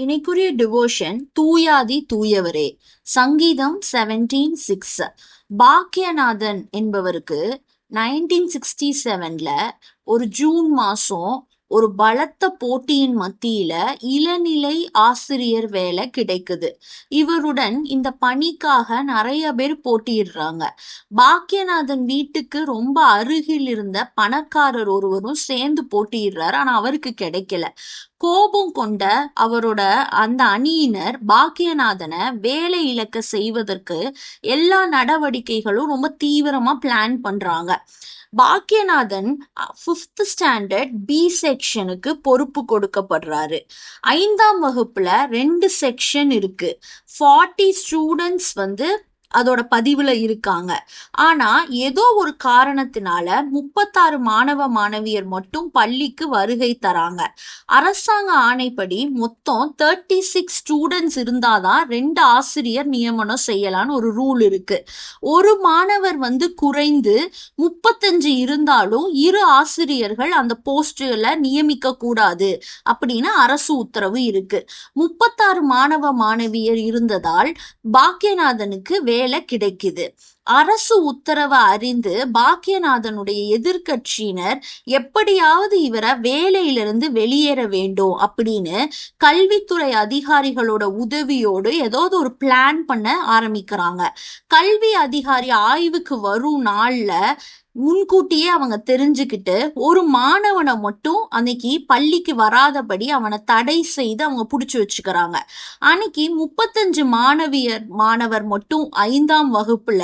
இணைக்குரிய devotion தூயாதி தூயவரே. சங்கீதம் seventeen six Bakkiyanathan என்பவருக்கு நைன்டீன் சிக்ஸ்டி செவன்ல ஒரு ஜூன் மாசம் ஒரு பலத்த போட்டியின் மத்தியில இளநிலை ஆசிரியர் வேலை கிடைக்குது. இவருடன் இந்த பணிக்காக நிறைய பேர் போட்டியிடுறாங்க. பாக்கியநாதன் வீட்டுக்கு ரொம்ப அருகில் இருந்த பணக்காரர் ஒருவரும் சேர்ந்து போட்டியிடுறாரு. ஆனா அவருக்கு கிடைக்கல. கோபம் கொண்ட அவரோட அந்த அணியினர் பாக்கியநாதனை வேலை இழக்க செய்வதற்கு எல்லா நடவடிக்கைகளும் ரொம்ப தீவிரமா பிளான் பண்றாங்க. பாக்கியநாதன் ஃபிஃப்த் ஸ்டாண்டர்ட் பி செக்ஷனுக்கு பொறுப்பு கொடுக்கப்படுறாரு. ஐந்தாம் வகுப்புல ரெண்டு செக்ஷன் இருக்கு. ஃபார்ட்டி ஸ்டூடெண்ட்ஸ் வந்து அதோட பதிவுல இருக்காங்க. ஆனா ஏதோ ஒரு காரணத்தினால முப்பத்தாறு மாணவ மாணவியர் மட்டும் பள்ளிக்கு வருகை தராங்க. அரசாங்க ஆணைப்படி மொத்தம் தேர்ட்டி சிக்ஸ் ஸ்டூடெண்ட்ஸ் இருந்தாதான் ரெண்டு ஆசிரியர் நியமனம் செய்யலாம்னு ஒரு ரூல் இருக்கு. ஒரு மாணவர் வந்து குறைந்து முப்பத்தஞ்சு இருந்தாலும் இரு ஆசிரியர்கள் அந்த போஸ்ட்ல நியமிக்க கூடாது அப்படின்னு அரசு உத்தரவு இருக்கு. முப்பத்தாறு மாணவ மாணவியர் இருந்ததால் பாக்கியநாதனுக்கு வேலை கிடைக்குது. அரசு உத்தரவை அறிந்து பாக்கியநாதனுடைய எதிர்கட்சியினர் எப்படியாவது இவரை வேலையிலிருந்து வெளியேற வேண்டும் அப்படின்னு கல்வித்துறை அதிகாரிகளோட உதவியோடு ஏதாவது ஒரு பிளான் பண்ண ஆரம்பிக்கிறாங்க. கல்வி அதிகாரி ஆய்வுக்கு வரும் நாள்ல முன்கூட்டியே அவங்க தெரிஞ்சுக்கிட்டு ஒரு மாணவனை மட்டும் அன்னைக்கு பள்ளிக்கு வராதபடி அவனை தடை செய்து அவங்க பிடிச்சி வச்சுக்கிறாங்க. அன்னைக்கு முப்பத்தஞ்சு மாணவியர் மாணவர் மட்டும் ஐந்தாம் வகுப்புல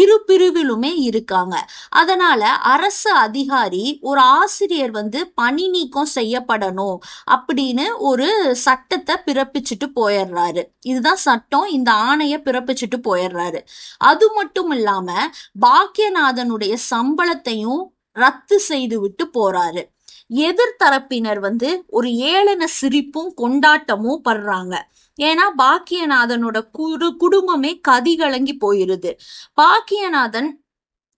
இரு பிரிவிலுமே இருக்காங்க. அதனால அரசு அதிகாரி ஒரு ஆசிரியர் வந்து பணி நீக்கம் செய்யப்படணும் அப்படின்னு ஒரு சட்டத்தை பிறப்பிச்சுட்டு போயிடுறாரு. இதுதான் சட்டம் இந்த ஆணைய பிறப்பிச்சுட்டு போயிடுறாரு. அது மட்டும் இல்லாம பாக்கியநாதனுடைய சம்பளத்தையும் ரத்து செய்து விட்டு போறாரு. எதிர்த்தரப்பினர் வந்து ஒரு ஏளன சிரிப்பும் கொண்டாட்டமும் படுறாங்க. ஏன்னா பாக்கியநாதனோட குடு குடும்பமே கதிகலங்கி போயிருது. பாக்கியநாதன்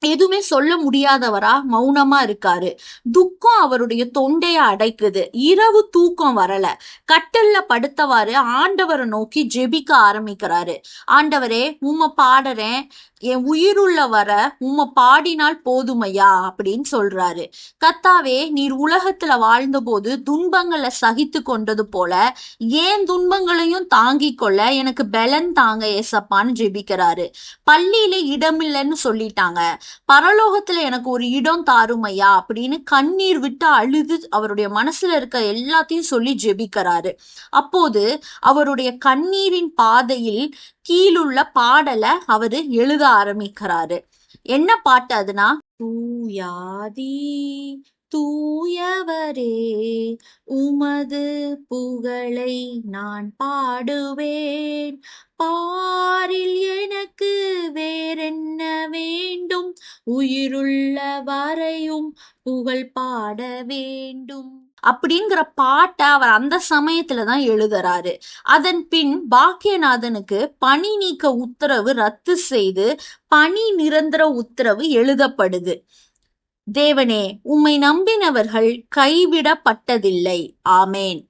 எதுவுமே சொல்ல முடியாதவரா மௌனமா இருக்காரு. துக்கம் அவருடைய தொண்டைய அடைக்குது. இரவு தூக்கம் வரல. கட்டல்ல படுத்தவாறு ஆண்டவரை நோக்கி ஜெபிக்க ஆரம்பிக்கிறாரு. ஆண்டவரே உம்மை பாடுறேன். என் உயிருள்ள வர உம்ம பாடினால் போதுமையா? அப்படின்னு சொல்றாரு. கத்தாவே நீர் உலகத்துல வாழ்ந்தபோது துன்பங்களை சகித்து கொண்டது போல ஏன் துன்பங்களையும் தாங்கிக் கொள்ள எனக்கு பலன் தாங்க ஏசப்பான்னு ஜெபிக்கிறாரு. பள்ளியில இடமில்லைன்னு சொல்லிட்டாங்க. பரலோகத்துல எனக்கு ஒரு இடம் தாருமையா அப்படின்னு கண்ணீர் விட்டு அழுது அவருடைய மனசுல இருக்க எல்லாத்தையும் சொல்லி ஜெபிக்கிறாரு. அப்போது அவருடைய கண்ணீரின் பாதையில் கீழுள்ள பாடலை அவரு எழுத ஆரம்பிக்கிறாரு. என்ன பாட்டு அதுனா? தூயாதி தூயவரே உமது புகழை நான் பாடுவேன். பா வேண்டும் புகழ் பாட வேண்டும். அப்படிங்கிற பாட்டை அவர் அந்த சமயத்துல தான் எழுதுறாரு. அதன் பின் பாக்கியநாதனுக்கு பணி நீக்க உத்தரவு ரத்து செய்து பணி நிரந்தர உத்தரவு எழுதப்படுது. தேவனே உம்மை நம்பினவர்கள் கைவிடப்பட்டதில்லை. ஆமேன்.